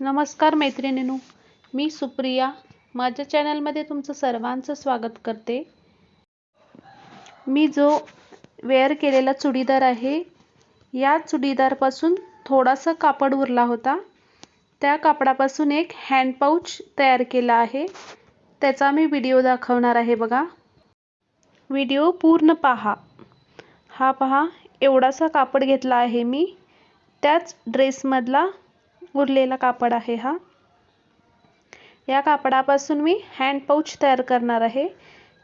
नमस्कार मैत्रिणींनो मी सुप्रिया. माझ्या चॅनलमध्ये तुमचं सर्वांचं स्वागत करते. मी जो वेअर केलेला चुडीदार आहे या चुडीदारपासून थोडासा कापड उरला होता. त्या कापडापासून एक हँड पाऊच तयार केला आहे. त्याचा मी व्हिडिओ दाखवणार आहे बघा. व्हिडिओ पूर्ण पहा. हा पहा एवढासा कापड घेतला आहे मी. त्याच ड्रेसमधला उरलेला कापड आहे हा. या कापडापासून मी हँड पाऊच तयार करणार आहे.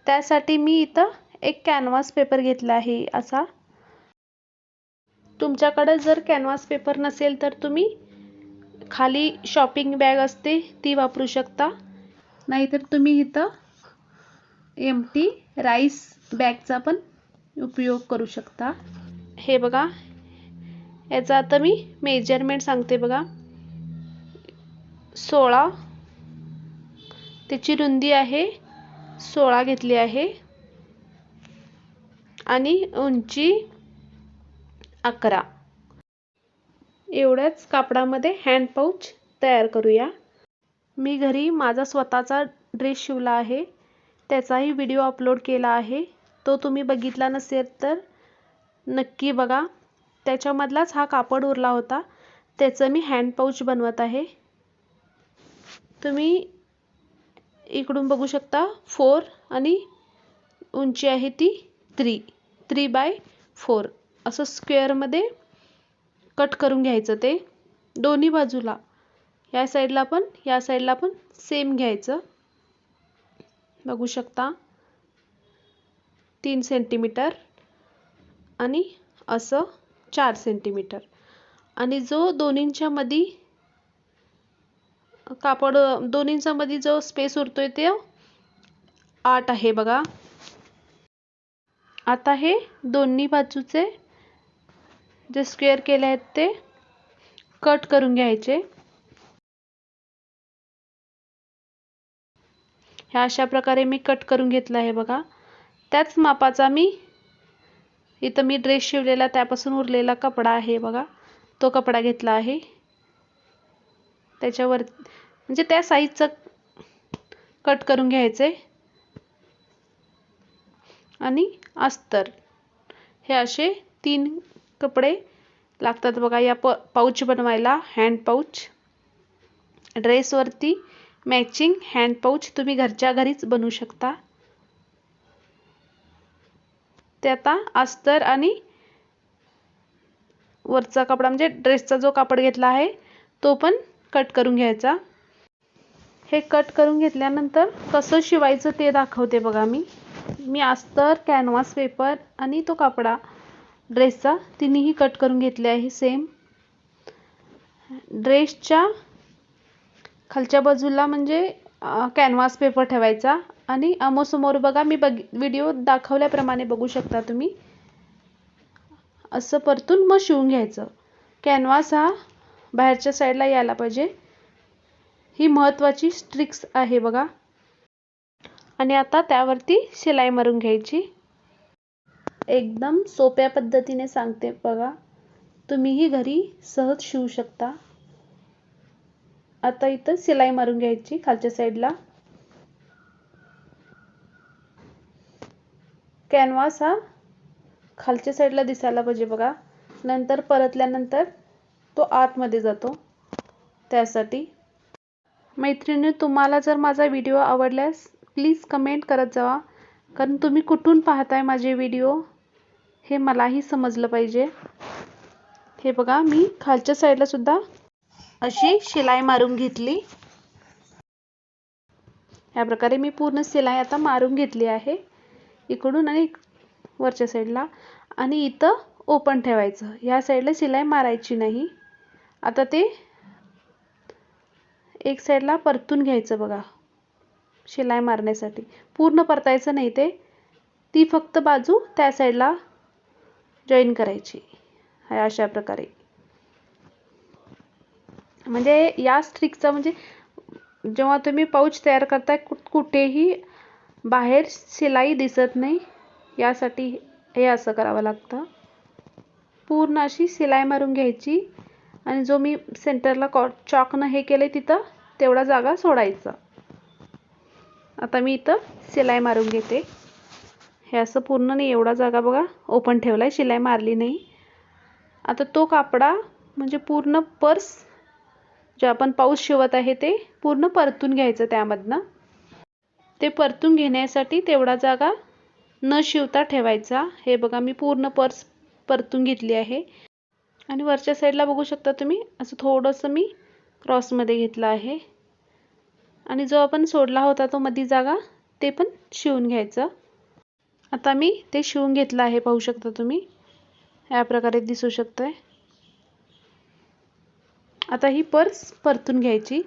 त्यासाठी मी इथं एक कॅनव्हास पेपर घेतला आहे असा. तुमच्याकडं जर कॅनव्हास पेपर नसेल तर तुम्ही खाली शॉपिंग बॅग असते ती वापरू शकता. नाहीतर तुम्ही इथं एम टी राईस बॅगचा पण उपयोग करू शकता. हे बघा. याचं आता मी मेजरमेंट सांगते बघा. सोळा. त्याची रुंदी आहे सोळा घेतली आहे. आणि उंची अकरा. एवढ्याच कापडामध्ये हँड पाऊच तयार करूया. मी घरी माझा स्वतःचा ड्रेस शिवला आहे. त्याचाही व्हिडिओ अपलोड केला आहे. तो तुम्ही बघितला नसेल तर नक्की बघा. त्याच्यामधलाच हा कापड उरला होता. त्याचं मी हँड पाऊच बनवत आहे. तुम्ही इकडून बघू शकता फोर आणि उंची आहे ती थ्री थ्री बाय फोर असं स्क्वेअरमध्ये कट करून घ्यायचं ते दोन्ही बाजूला. या साईडला पण या साईडला पण सेम घ्यायचं. बघू शकता. तीन सेंटीमीटर आणि असं चार सेंटीमीटर आणि जो दोन्हींच्यामध्ये कापड दोन जो स्पेस उरतोय ते आठ आहे बघा. आता हे दोन्ही बाजूचे जे स्क्वेअर केले आहेत ते कट करून घ्यायचे. ह्या अशा प्रकारे मी कट करून घेतला आहे बघा. त्याच मापाचा मी इथं मी ड्रेस शिवलेला त्यापासून उरलेला कपडा आहे बघा. तो कपडा घेतला आहे. त्याच्यावर म्हणजे त्या साईजचं कट करून घ्यायचे. आणि अस्तर. हे असे तीन कपडे लागतात बघा या प पाऊच बनवायला. हँड पाऊच ड्रेसवरती मॅचिंग हँड पाऊच तुम्ही घरच्या घरीच बनवू शकता. ते आता अस्तर आणि वरचा कपडा म्हणजे ड्रेसचा जो कापड घेतला आहे तो पण कट करून घ्यायचा. हे कट करून घेतल्यानंतर कसं शिवायचं ते दाखवते बघा मी. मी अस्तर कॅनव्हास पेपर आणि तो कापडा ड्रेसचा तिन्हीही कट करून घेतले आहे सेम ड्रेसच्या खालच्या बाजूला म्हणजे कॅनव्हास पेपर ठेवायचा आणि अमोसमोर बघा मी बघ व्हिडिओ दाखवल्याप्रमाणे बघू शकता तुम्ही. असं परतून मग शिवून घ्यायचं. कॅनव्हास हा बाहेरच्या साईडला यायला पाहिजे. ही महत्त्वाची स्ट्रिक्स आहे बघा. आणि आता त्यावरती शिलाई मारून घ्यायची. एकदम सोप्या पद्धतीने सांगते बघा. तुम्हीही घरी सहज शिवू शकता. आता इथं शिलाई मारून घ्यायची खालच्या साईडला कॅनव्हास हा खालच्या साईडला दिसायला पाहिजे बघा. नंतर परतल्यानंतर तो आतमध्ये जातो. त्यासाठी मैत्रिणी तुम्हाला जर माझा व्हिडिओ आवडल्यास प्लीज कमेंट करत जावा. कारण तुम्ही कुठून पाहताय माझे व्हिडिओ? हे मलाही समजलं पाहिजे. हे बघा मी खालच्या साईडला सुद्धा अशी शिलाई मारून घेतली. ह्या प्रकारे मी पूर्ण शिलाई आता मारून घेतली आहे. इकडून आणि वरच्या साईडला आणि इथं ओपन ठेवायचं. ह्या साईडला शिलाई मारायची नाही. आता ते एक साईडला परतून घ्यायचं बघा शिलाई मारण्यासाठी. पूर्ण परतायचं नाही ते. ती फक्त बाजू त्या साईडला जॉईन करायची अशा प्रकारे. म्हणजे या स्ट्रिकचा म्हणजे जेव्हा तुम्ही पाऊच तयार करताय कुठेही बाहेर शिलाई दिसत नाही यासाठी हे असं करावं लागतं. पूर्ण अशी शिलाई मारून घ्यायची. आणि जो मी सेंटरला कॉ चॉकनं हे केलं आहे तिथं तेवढा जागा सोडायचा. आता मी इथं शिलाई मारून घेते. हे असं पूर्ण नाही एवढा जागा बघा ओपन ठेवला आहे शिलाई मारली नाही. आता तो कापडा म्हणजे पूर्ण पर्स जे आपण पाऊस शिवत आहे ते पूर्ण परतून घ्यायचं त्यामधनं. ते परतून घेण्यासाठी तेवढा जागा न शिवता ठेवायचा. हे बघा मी पूर्ण पर्स परतून घेतली आहे. आणि वरच्या साईडला बघू शकता तुम्ही असं थोडंसं मी क्रॉसमध्ये घेतलं आहे. आणि जो आपण सोडला होता तो मधी जागा ते पण शिवून घ्यायचं. आता मी ते शिवून घेतलं आहे पाहू शकता तुम्ही. या प्रकारे दिसू शकतंय. आता ही पर्स परतून घ्यायची.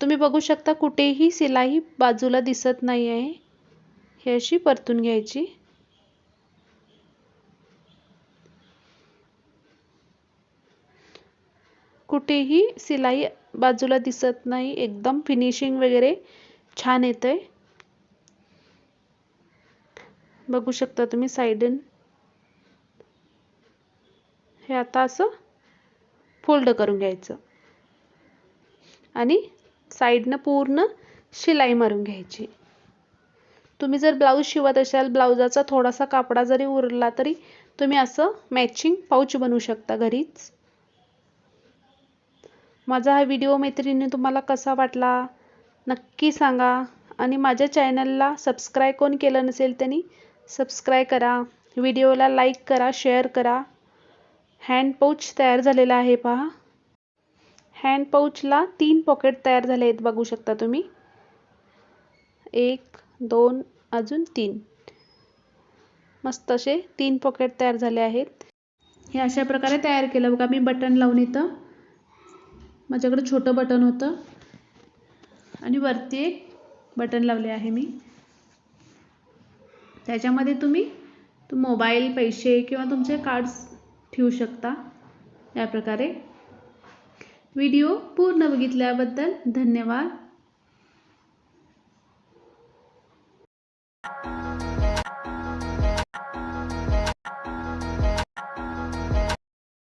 तुम्ही बघू शकता कुठेही शिलाई बाजूला दिसत नाही आहे ही अशी परतून घ्यायची. कुठेही शिलाई बाजूला दिसत नाही. एकदम फिनिशिंग वगैरे छान येतंय. बघू शकता तुम्ही साईडन. हे आता असं फोल्ड करून घ्यायचं. आणि साईडनं पूर्ण शिलाई मारून घ्यायची. तुम्ही जर ब्लाऊज शिवत असाल ब्लाऊजाचा थोडासा कापडा जरी उरला तरी तुम्ही असं मॅचिंग पाऊच बनवू शकता घरीच. माझा हा व्हिडिओ मैत्रिणी तुम्हाला कसा वाटला नक्की सांगा. आणि माझ्या चॅनलला सबस्क्राईब कोण केलं नसेल त्यांनी सबस्क्राईब करा. व्हिडिओला लाईक करा शेअर करा. हँड पाऊच तयार झालेला आहे पहा. हँड पाऊचला तीन पॉकेट तयार झाले आहेत बघू शकता तुम्ही. एक दोन अजून तीन. मस्त असे तीन पॉकेट तयार झाले आहेत. हे अशा प्रकारे तयार केलं. बघा मी बटन लावून इथं माझ्याकडे छोटं बटन होतं. आणि वरती एक बटन लावले आहे मी. त्याच्यामध्ये तुम्ही मोबाईल पैसे किंवा तुमचे कार्ड्स ठेवू शकता. या प्रकारे. व्हिडिओ पूर्ण बघितल्याबद्दल धन्यवाद.